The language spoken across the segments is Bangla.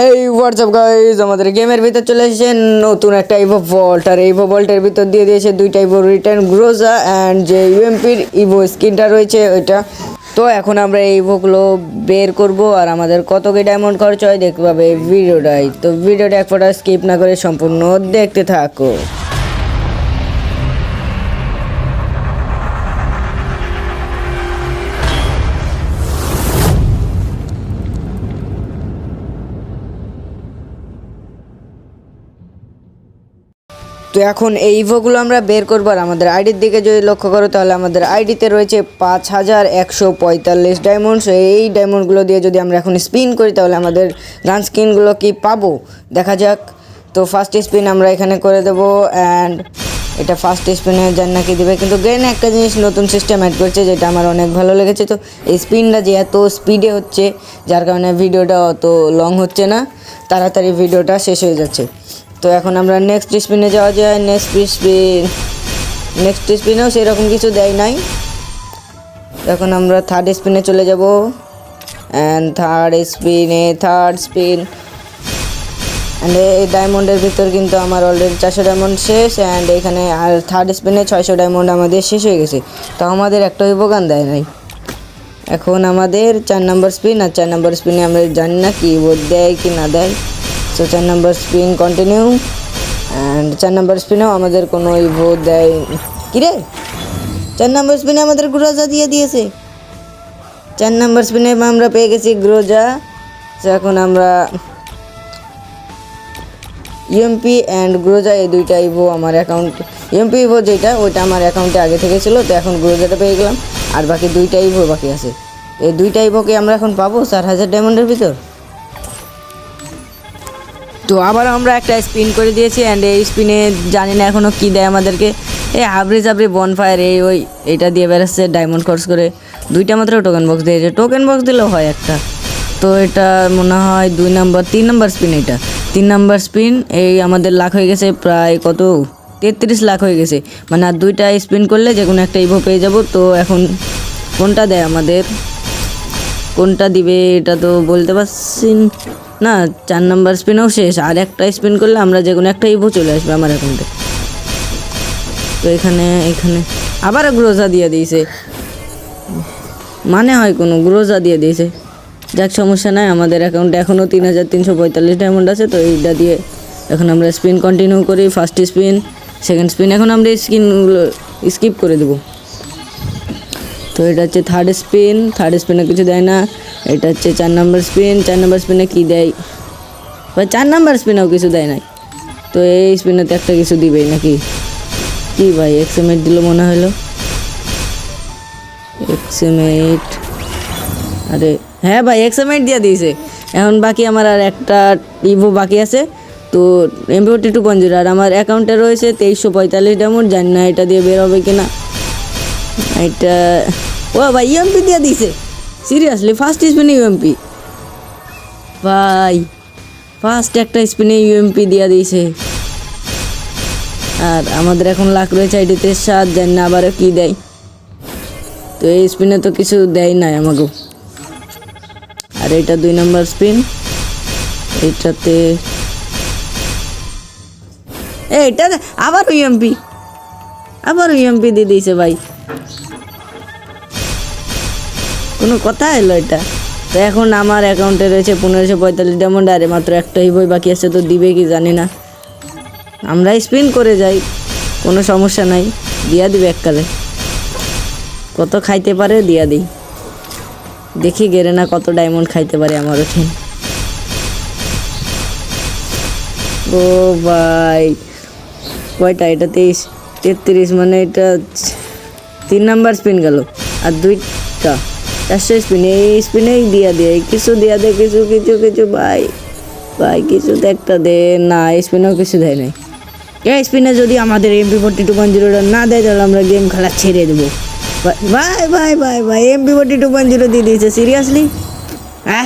হেই হোয়াটসঅ্যাপ গাইজ আমাদের গেমের ভিতর চলে এসেছে নতুন একটা ইভো ভল্ট আর ইভো ভল্টের ভিতর দিয়ে দিয়েছে দুইটা ইভো রিটার্ন গ্রোজা অ্যান্ড যে ইউএমপির ইভো স্কিনটা রয়েছে ওইটা। তো এখন আমরা এই ইভোগুলো বের করব আর আমাদের কত কি ডায়মন্ড খরচ হয় দেখতে পাবে ভিডিওটাই তো ভিডিওটা এক ফোটা স্কিপ না করে সম্পূর্ণ দেখতে থাকো। তো এখন এই ইভোগুলো আমরা বের করব আর আমাদের আইডির দিকে যদি লক্ষ্য করো তাহলে আমাদের আইডিতে রয়েছে পাঁচ হাজার একশো পঁয়তাল্লিশ ডায়মন্ডস এই ডায়মন্ডগুলো দিয়ে যদি আমরা এখন স্পিন করি তাহলে আমাদের গান স্কিনগুলো কি পাবো? দেখা যাক। তো ফার্স্ট স্পিন আমরা এখানে করে দেবো অ্যান্ড এটা ফার্স্ট স্পিনে যান নাকি দেবে। কিন্তু গেন একটা জিনিস নতুন সিস্টেম অ্যাড করছে যেটা আমার অনেক ভালো লেগেছে। তো এই স্পিনটা যে এত স্পিডে হচ্ছে, যার কারণে ভিডিওটা অত লং হচ্ছে না, তাড়াতাড়ি ভিডিওটা শেষ হয়ে যাচ্ছে। তো এখন আমরা নেক্সট স্পিনে যাওয়া যায় নেক্সট স্পিন নেক্সট স্পিনেও সেরকম কিছু দেয় নাই। এখন আমরা থার্ড স্পিনে চলে যাব। অ্যান্ড থার্ড স্পিনে থার্ড স্পিন অ্যান্ড এই ডায়মন্ডের ভিতর কিন্তু আমার অলরেডি চারশো ডায়মন্ড শেষ। অ্যান্ড এখানে আর থার্ড স্পিনে ছয়শো ডায়মন্ড আমাদের শেষ হয়ে গেছে। তো আমাদের একটা উপগান দেয় নাই। এখন আমাদের চার নম্বর স্পিন আর চার নম্বর স্পিনে আমরা জানি না কি দেয় কি না দেয়। সো চার নম্বর স্পিন কন্টিনিউ অ্যান্ড চার নম্বর স্পিনেও আমাদের কোনো ইভো দেয় কি রে? চার নম্বর স্পিনে আমাদের গ্রোজা দিয়ে দিয়েছে। চার নম্বর স্পিনে আমরা পেয়ে গেছি গ্রোজা এখন আমরা ইএমপি অ্যান্ড গ্রোজা এই দুইটা ইভো আমার অ্যাকাউন্ট ইএমপি ইভো যেটা, ওইটা আমার অ্যাকাউন্টে আগে থেকে ছিল, তো এখন গ্রোজাটা পেয়ে গেলাম। আর বাকি দুইটা ইভো বাকি আছে। এই দুইটা ইভোকে আমরা এখন পাবো চার হাজার ডায়মন্ডের ভিতর? তো আবার আমরা একটা স্পিন করে দিয়েছি অ্যান্ড এই স্পিনে জানি না এখনও কী দেয় আমাদেরকে। এই আবরি জাবরি বনফায়ার এই ওই, এটা দিয়ে বেড়াচ্ছে ডায়মন্ড খরচ করে। দুইটা মাত্র টোকেন বক্স দিয়েছে। টোকেন বক্স দিলেও হয় একটা। তো এটা মনে হয় দুই নাম্বার তিন নম্বর স্পিন এটা। তিন নাম্বার স্পিন এই আমাদের লাখ হয়ে গেছে প্রায় কত? তেত্রিশ লাখ হয়ে গেছে। মানে আর দুইটা স্পিন করলে যে কোনো একটা ইভো পেয়ে যাব। তো এখন কোনটা দেয় আমাদের? কোনটা দিবে এটা তো বলতে পারছি না, চার নাম্বার স্পিনও শেষ, আর একটা স্পিন করলে আমরা যে কোনো একটা ইভো চলে আসবে আমার অ্যাকাউন্টে তো এখানে এখানে। আবার গ্রোজা দিয়ে দিয়েছে। মানে হয় কোনো গ্রোজা দিয়ে দিয়েছে। যাক, সমস্যা নাই, আমাদের অ্যাকাউন্টে এখনও তিন হাজার তিনশো পঁয়তাল্লিশ ডায়মন্ড আছে, তো এইটা দিয়ে এখন আমরা স্পিন কন্টিনিউ করি ফার্স্ট স্পিন সেকেন্ড স্পিন এখন আমরা স্কিনগুলো স্কিপ করে দেবো। তো এটা হচ্ছে থার্ড স্পিন থার্ড স্পিনে কিছু দেয় না। এটা হচ্ছে চার নাম্বার স্পিন, চার নাম্বার স্পিনে কী দেয়? বা চার নাম্বার স্পিনেও কিছু দেয় নাই। তো এই স্পিনেতে একটা কিছু দিবেই নাকি? কি ভাই এক্সএমএইট দিল মনে হলো? এক্সএমএইট আরে হ্যাঁ ভাই এক্সএমএইট দিয়ে দিয়েছে। এখন বাকি আমার আর একটা ইভো বাকি আছে। তো এমপিওটি টু পঞ্জিরো আর আমার অ্যাকাউন্টে রয়েছে তেইশশো পঁয়তাল্লিশ ডায়মন্ড জানি না এটা দিয়ে বের হবে কিনা। এটা ও ভাই ইউএমপি দিয়ে দিছে সিরিয়াসলি ফার্স্ট স্পিনে ইউএমপি ভাই ফার্স্ট একটা স্পিনে ইউএমপি দিয়ে দিয়েছে। আর আমাদের এখন লাখ রয়েছে আইডিতে, সাত জানি না, আবারও কী দেয়? তো এই স্পিনে তো কিছু দেয় নাই আমাকে আর এটা দুই নম্বর স্পিন এইটাতে এটা আবার ইউএমপি আবার ইউএমপি দিয়ে দিয়েছে ভাই। কোনো কথা এলো এটা? তো এখন আমার অ্যাকাউন্টে রয়েছে পনেরোশো পঁয়তাল্লিশ ডায়মন্ড আর মাত্র একটাই বই বাকি আছে, তো দিবে কি জানি না। আমরা স্পিন করে যাই, কোনো সমস্যা নাই, দিয়া দিবে এককালে। কত খাইতে পারে দিয়া দিই। দেখি গেরে না কত ডায়মন্ড খাইতে পারে আমার ওঠে। ও ভাই, কয়টা? এটা তেইশ, তেত্রিশ মানে এটা তিন নাম্বার স্পিন গেল। আর দুইটা। চারশো স্পিনে এই স্পিনেই দিয়া দে কিছু দিয়া দে কিছু কিছু কিছু, ভাই ভাই, কিছু তো একটা দে না স্পিনেও কিছু দেয় নাই। এই স্পিনে যদি আমাদের এমপি ফোর্টি টু পয়েন্ট জিরোটা না দেয়, তাহলে আমরা গেম খেলা ছেড়ে দেবো। ভাই ভাই ভাই ভাই MP forty two point zero দিয়ে দিয়েছে সিরিয়াসলি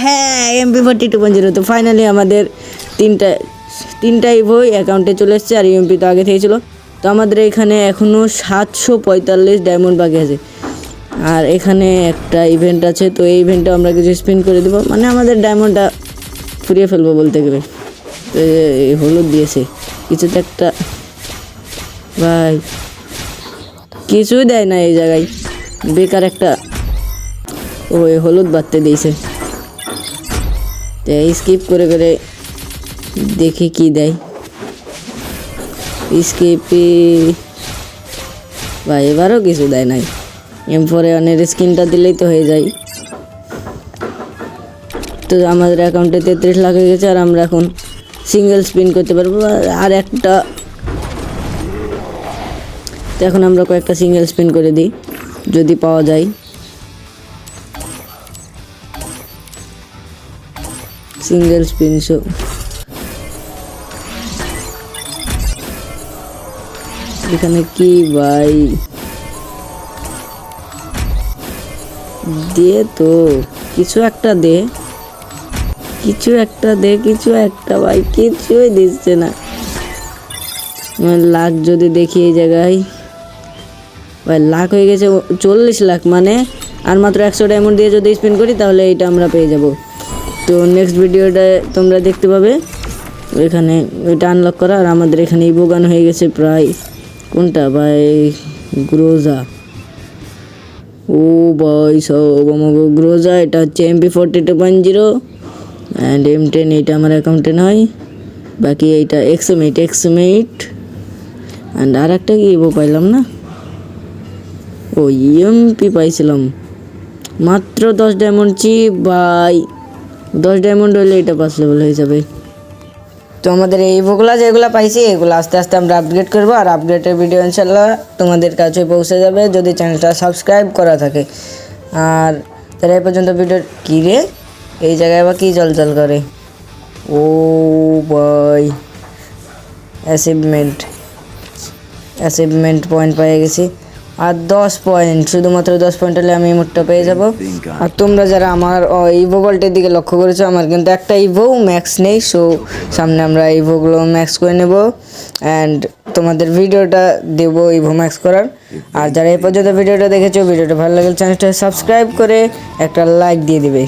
হ্যাঁ MP forty two point zero তো ফাইনালি আমাদের তিনটা তিনটাই বই অ্যাকাউন্টে চলে এসছে, আর ইউএমপি তো আগে থেকে ছিল। তো আমাদের এখানে এখনও সাতশো পঁয়তাল্লিশ ডায়মন্ড বাকি আছে। আর এখানে একটা ইভেন্ট আছে, তো এই ইভেন্টটা আমরা কিছু স্পিন করে দেবো। মানে আমাদের ডায়মন্ডটা ফুরিয়ে ফেলব বলতে গেলে। হলুদ দিয়েছে। কিছু তো একটা ভাই, কিছুই দেয় না এই জায়গায়। বেকার একটা ও এ হলুদ বাড়তে দিয়েছে। তো স্কিপ করে করে দেখি কি দেয়। স্কিপি ভাই, এবারও কিছু দেয় নাই। ফোরে অনের স্ক্রিনটা দিলেই তো হয়ে যায়। তো আমাদের অ্যাকাউন্টে তেত্রিশ লাখ হয়ে গেছে, আর আমরা এখন সিঙ্গেল স্পিন করতে পারব, আর একটা। তো এখন আমরা কয়েকটা সিঙ্গেল স্পিন করে দিই, যদি পাওয়া যায়। সিঙ্গেল স্পিন শো এখানে কি ভাই? দে তো, কিছু একটা দে। কিছু একটা দে, কিছু একটা ভাই, কিছুই দিচ্ছে না। লাখ যদি দেখি এই জায়গায়। ভাই, লাখ হয়ে গেছে, চল্লিশ লাখ মানে? আর মাত্র একশো ডায়মন্ড দিয়ে যদি স্পেন্ড করি, তাহলে এইটা আমরা পেয়ে যাব। তো নেক্সট ভিডিওটা তোমরা দেখতে পাবে। এখানে ওইটা আনলক করা, আর আমাদের এখানে ইবোগান হয়ে গেছে প্রায়। কোনটা? ভাই গ্রোজা ও ভাই সব আমাকে গ্রোজা এটা হচ্ছে MP forty two point zero and M ten এইটা আমার অ্যাকাউন্টে নয় বাকি এইটা XM eight XM eight and আর একটা কি ইবো পাইলাম না? ও ইএমপি পাইছিলাম। মাত্র দশ ডায়মন্ড চিপ বাই দশ ডায়মন্ড হলে এটা পাঁচ লেভেল হয়ে যাবে। তো আমাদের এই ইভোগুলো যেগুলো পাইছি, এগুলো আস্তে আস্তে আমরা আপগ্রেড করব। আর আপগ্রেডের ভিডিও ইনশাল্লাহ তোমাদের কাছে পৌঁছে যাবে যদি চ্যানেলটা সাবস্ক্রাইব করা থাকে। আর তারা এই পর্যন্ত ভিডিও কী রে? এই জায়গায় আবার কী জল জল করে? ও বাই অ্যাচিভমেন্ট অ্যাচিভমেন্ট পয়েন্ট পেয়ে গেছি। আর দশ পয়েন্ট শুধুমাত্র দশ পয়েন্ট হলে আমি মোটটা পেয়ে যাব। আর তোমরা যারা আমার ইভো বলটের দিকে লক্ষ্য করেছ, আমার কিন্তু একটা ইভো ম্যাক্স নেই সো সামনে আমরা ইভোগুলো ম্যাক্স করে নেব। অ্যান্ড তোমাদের ভিডিওটা দেবো ইভো ম্যাক্স করার। আর যারা এই পর্যন্ত ভিডিওটা দেখেছ, ভিডিওটা ভালো লাগলে চ্যানেলটা সাবস্ক্রাইব করে একটা লাইক দিয়ে দিবে।